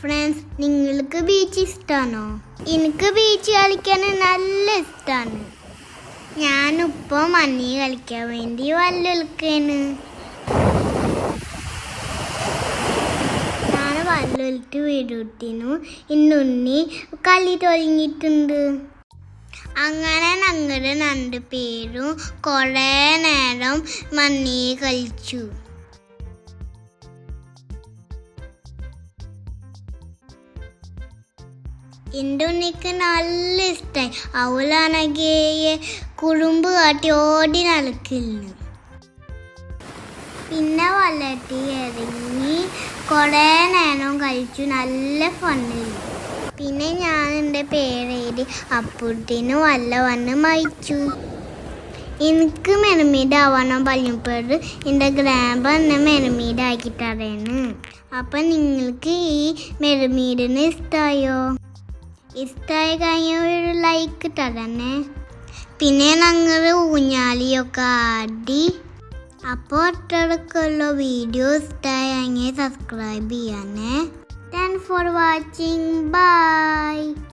Friends നിങ്ങൾക്ക് beach ഇഷ്ടമാണോ എനിക്ക് ബീച്ച് കളിക്കാൻ നല്ല ഇഷ്ടമാണ് ഞാനിപ്പോൾ മഞ്ഞ് കളിക്കാൻ വേണ്ടി വല്ലൊലിക്കാണ് ഞാൻ വല്ലൊലിട്ട് വീടുട്ടിനു ഇന്നുണ്ണി കളി തുടങ്ങിയിട്ടുണ്ട്. അങ്ങനെ ഞങ്ങളുടെ രണ്ട് പേരും കുറേ നേരം മഞ്ഞ് കളിച്ചു. ഉണ്ണിക്ക് നല്ല ഇഷ്ടമായി അവളാണെങ്കിൽ കുറുമ്പ് കാട്ടി ഓടി നടക്കുന്നു പിന്നെ വല്ലട്ടി ഇറങ്ങി കുറേ നേരം കഴിച്ചു നല്ല ഫണ്ണിൽ. പിന്നെ ഞാൻ എന്റെ പേരെഴുതി അപ്പുട്ടിന് വല്ല വന്ന് മയിച്ചു എനിക്ക് മെനമീഡ് ആവണം പറഞ്ഞപ്പോൾ എന്റെ ഗ്രാമ്പ എന്നെ മെനമീഡ് ആക്കി അപ്പം നിങ്ങൾക്ക് ഈ മെരുമീടിന് ഇഷ്ടമായോ ഇഷ്ടമായി കഴിഞ്ഞാൽ ഒരു ലൈക്ക് തരണേ. പിന്നെ ഞങ്ങൾ ഊഞ്ഞാലിയൊക്കെ ആടി. അപ്പോൾ ഒറ്റടക്കുള്ള വീഡിയോ ഇഷ്ടമായി സബ്സ്ക്രൈബ് ചെയ്യാനേ. Thank for watching bye